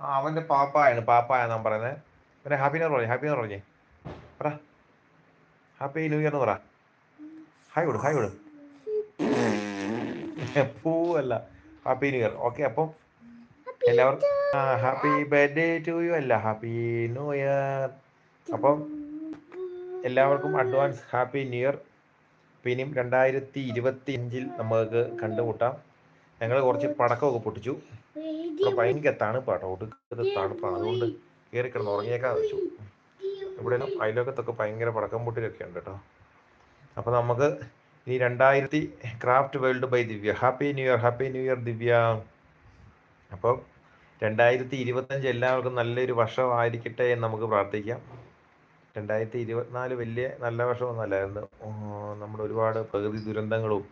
ആ അവന്റെ പാപ്പായാണ് പാപ്പായെന്നാ പറയുന്നത് പിന്നെ ഹാപ്പി ഇയർ പറഞ്ഞേ ഹാപ്പി ഇയർ പറഞ്ഞേ. പറ ഹാപ്പി ന്യൂ ഇയർ എന്ന് പറ. ഹായ് കൊടു ഹായ് കൊടു പൂവല്ല ഹാപ്പി ന്യൂ ഇയർ. ഓക്കെ അപ്പം എല്ലാവർക്കും ഹാപ്പി ബർത്ത്ഡേ ടു യു അല്ല ഹാപ്പി ന്യൂ ഇയർ. അപ്പം എല്ലാവർക്കും അഡ്വാൻസ് ഹാപ്പി ന്യൂ ഇയർ. പിന്നെയും രണ്ടായിരത്തി ഇരുപത്തി അഞ്ചിൽ നമുക്ക് കണ്ടുമുട്ടാം. ഞങ്ങൾ കുറച്ച് പടക്കമൊക്കെ പൊട്ടിച്ചു. ഭയങ്കര തണുപ്പാട്ടോ ഒടുക്കത്തെ തണുപ്പാണ് അതുകൊണ്ട് കയറി കിടന്ന് ഉറങ്ങിയേക്കാന്ന് വെച്ചു. ഇവിടെ അയലോക്കത്തൊക്കെ ഭയങ്കര പടക്കം പൊട്ടിലൊക്കെ ഉണ്ട് കേട്ടോ. അപ്പോൾ നമുക്ക് ഈ രണ്ടായിരത്തി craft world by Divya. Happy new year happy new year Divya. അപ്പോൾ രണ്ടായിരത്തി ഇരുപത്തഞ്ച് എല്ലാവർക്കും നല്ലൊരു വർഷമായിരിക്കട്ടെ എന്ന് നമുക്ക് പ്രാർത്ഥിക്കാം. രണ്ടായിരത്തി ഇരുപത്തിനാല് വലിയ നല്ല വർഷമൊന്നുമല്ലായിരുന്നു നമ്മൾ ഒരുപാട് പ്രകൃതി ദുരന്തങ്ങളും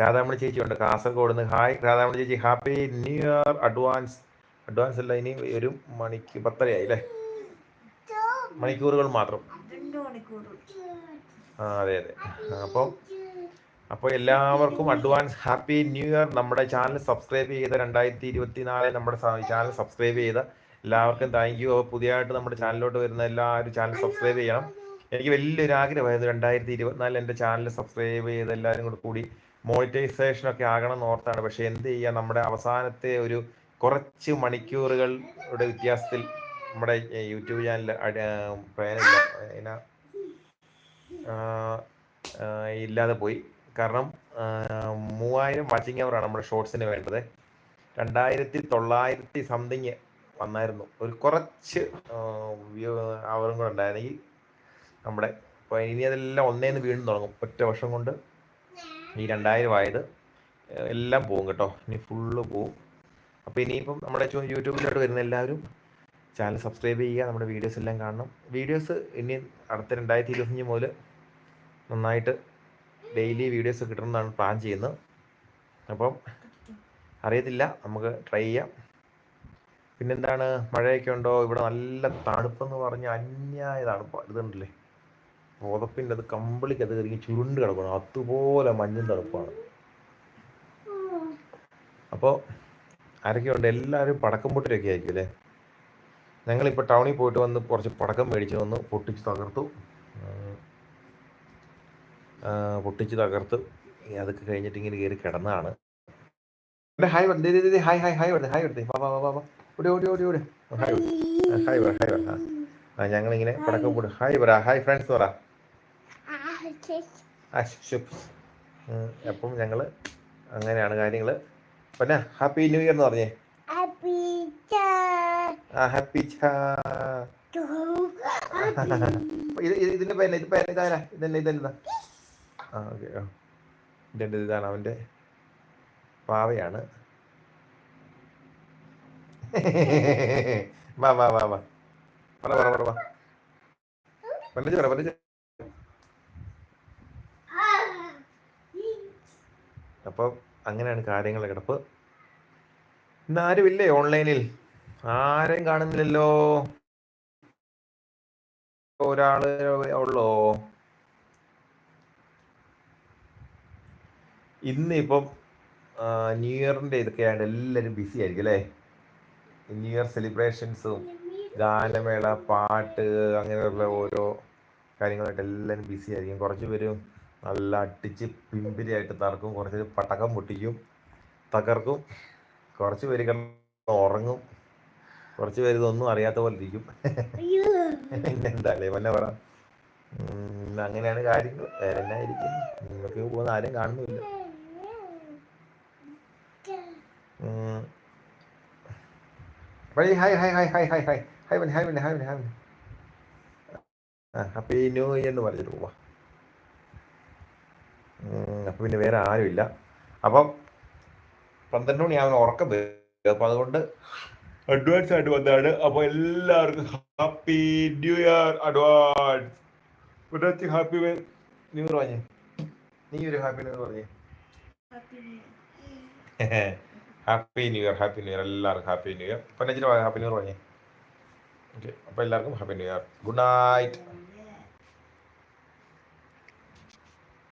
രാധാമണി ചേച്ചി ഉണ്ട്. കാസർഗോഡ് നിന്ന് ഹായ് രാധാമണി ചേച്ചി. Happy new year advance advance അല്ല ഇനി ഒരു മണിക്ക് പത്തരയായി അല്ലേ? മണിക്കൂറുകൾ മാത്രം. ആ അതെ അതെ. അപ്പം അപ്പോൾ എല്ലാവർക്കും അഡ്വാൻസ് ഹാപ്പി ന്യൂ ഇയർ നമ്മുടെ ചാനൽ സബ്സ്ക്രൈബ് ചെയ്ത രണ്ടായിരത്തി ഇരുപത്തി നാല് നമ്മുടെ ചാനൽ സബ്സ്ക്രൈബ് ചെയ്ത എല്ലാവർക്കും താങ്ക് യു പുതിയതായിട്ട് നമ്മുടെ ചാനലിലോട്ട് വരുന്ന എല്ലാവരും ചാനൽ സബ്സ്ക്രൈബ് ചെയ്യണം. എനിക്ക് വലിയൊരു ആഗ്രഹമായിരുന്നു രണ്ടായിരത്തി ഇരുപത്തിനാലിൽ എന്റെ ചാനൽ സബ്സ്ക്രൈബ് ചെയ്ത് എല്ലാവരും കൂടെ കൂടി മോണിറ്റൈസേഷൻ ഒക്കെ ആകണം എന്ന് ഓർത്താണ്. പക്ഷേ എന്ത് ചെയ്യുക നമ്മുടെ അവസാനത്തെ ഒരു കുറച്ച് മണിക്കൂറുകളുടെ വ്യത്യാസത്തിൽ നമ്മുടെ യൂട്യൂബ് ചാനൽ അതിനാ ഇല്ലാതെ പോയി. കാരണം മൂവായിരം വാച്ചിങ് അവറാണ് നമ്മുടെ ഷോർട്സിന് വേണ്ടത്. രണ്ടായിരത്തി തൊള്ളായിരത്തി സംതിങ് വന്നായിരുന്നു. ഒരു കുറച്ച് അവറും കൂടെ ഉണ്ടായിരുന്നെങ്കിൽ നമ്മുടെ ഇനി അതെല്ലാം ഒന്നേന്ന് വീണ്ടും തുടങ്ങും. ഒറ്റ വർഷം കൊണ്ട് ഈ രണ്ടായിരം ആയത് എല്ലാം പോകും കേട്ടോ. ഇനി ഫുള്ള് പോവും. അപ്പോൾ ഇനിയിപ്പം നമ്മുടെ യൂട്യൂബിലോട്ട് വരുന്ന എല്ലാവരും ചാനൽ സബ്സ്ക്രൈബ് ചെയ്യുക നമ്മുടെ വീഡിയോസ് എല്ലാം കാണണം. വീഡിയോസ് ഇനി അടുത്ത രണ്ടായിരത്തി ഇരുപത്തഞ്ച് മുതൽ നന്നായിട്ട് ഡെയിലി വീഡിയോസ് കിട്ടണമെന്നാണ് പ്ലാൻ ചെയ്യുന്നത്. അപ്പം അറിയത്തില്ല നമുക്ക് ട്രൈ ചെയ്യാം. പിന്നെന്താണ് മഴയൊക്കെ ഉണ്ടോ? ഇവിടെ നല്ല തണുപ്പെന്ന് പറഞ്ഞാൽ അന്യായ തണുപ്പ്. ഇതുണ്ടല്ലേ പുതപ്പിന്റെ അത് കമ്പിളിക്ക് അത് കയറി ചുരുണ്ട് കിടക്കണം അതുപോലെ മഞ്ഞും തണുപ്പാണ്. അപ്പോൾ ആരൊക്കെയുണ്ട്? എല്ലാവരും പടക്കം പൊട്ടിലൊക്കെ ആയിരിക്കും അല്ലേ? ഞങ്ങളിപ്പോൾ ടൗണിൽ പോയിട്ട് വന്ന് കുറച്ച് പടക്കം മേടിച്ച് വന്ന് പൊട്ടിച്ച് തകർത്തു. പൊട്ടിച്ച് തകർത്ത് അതൊക്കെ കഴിഞ്ഞിട്ട് ഇങ്ങനെ കയറി കിടന്നതാണ്. Hi hi hi hi hi hi എടുത്തേ വാ വാ വാ വാ. ഓടി ഓടി ഓടി ഓടി. ഹായ് ഹായ് വരാ ഹായ് വരാ. ഞങ്ങളിങ്ങനെ പടക്കം പോട്ട്. ഹായ് പറ ഹായ് ഫ്രണ്ട്സ് പറ അപ്പം ഞങ്ങൾ അങ്ങനെയാണ് കാര്യങ്ങൾ പിന്നെ ഹാപ്പി ന്യൂ ഇയർ എന്ന് പറഞ്ഞേ. ആ ഹാപ്പി ഇത് ഇതിന്റെ പേര് ഇത് പേര് ഇതാരാ? ഇതന്നെ ഇതെന്താ ആ ഓക്കെ ആ. ഇതെന്റെ ഇതാണ് അവന്റെ പാവയാണ് വാ വാ വാ വാ. പറ പറ പറ പല്ലജ് പറ പല്ലജ് അപ്പം അങ്ങനെയാണ് കാര്യങ്ങളുടെ കിടപ്പ്. ഇന്ന് ആരുമില്ലേ ഓൺലൈനിൽ? ആരെയും കാണുന്നില്ലല്ലോ. ഒരാൾ ഉള്ളോ? ഇന്ന് ഇപ്പം ന്യൂ ഇയറിന്റെ ഇതൊക്കെയാണ് എല്ലാവരും ബിസി ആയിരിക്കും അല്ലേ? ന്യൂ ഇയർ സെലിബ്രേഷൻസും ഗാനമേള പാട്ട് അങ്ങനെയുള്ള ഓരോ കാര്യങ്ങളായിട്ട് എല്ലാവരും ബിസി ആയിരിക്കും. കുറച്ച് പേരും നല്ല അടിച്ച് പിമ്പിരിയായിട്ട് തറക്കും കുറച്ച് പടക്കം പൊട്ടിക്കും. തകർക്കും. കുറച്ച് പേര് കിടന്ന് ഉറങ്ങും. കുറച്ച് പേര് ഇതൊന്നും അറിയാത്ത പോലെ ഇരിക്കും. എന്തായാലും എന്നെ വല്ല പറ. അങ്ങനെയാണ് കാര്യങ്ങൾ. വേറെ എന്നായിരിക്കും നിങ്ങൾക്ക് പോകുന്ന ആരും കാണുന്നില്ല. Hi hi hi hi hi hi. Hi hi hi hi hi happy new year എന്ന് പറഞ്ഞിട്ട് പോവാ. അപ്പം പിന്നെ വേറെ ആരുമില്ല. അപ്പം പന്ത്രണ്ട് മണിയാവുന്ന ഉറക്കം വരും. അപ്പം അതുകൊണ്ട് അഡ്വാൻസ് ആയിട്ട് വന്നതാണ്. അപ്പോൾ എല്ലാവർക്കും ഹാപ്പി ന്യൂ ഇയർ അഡ്വാൻസ് പുനർത്തി ഹാപ്പി ന്യൂ ഇയർ പറഞ്ഞേ. നീ ഒരു ഹാപ്പി ന്യൂ ഇയർ പറഞ്ഞേ. Happy new year happy new year എല്ലാവർക്കും ഹാപ്പി ന്യൂ ഇയർ പൊന്നച്ചിന് ഹാപ്പി ന്യൂ ഇയർ പറഞ്ഞേ. ഓക്കെ അപ്പോൾ എല്ലാവർക്കും happy new year good night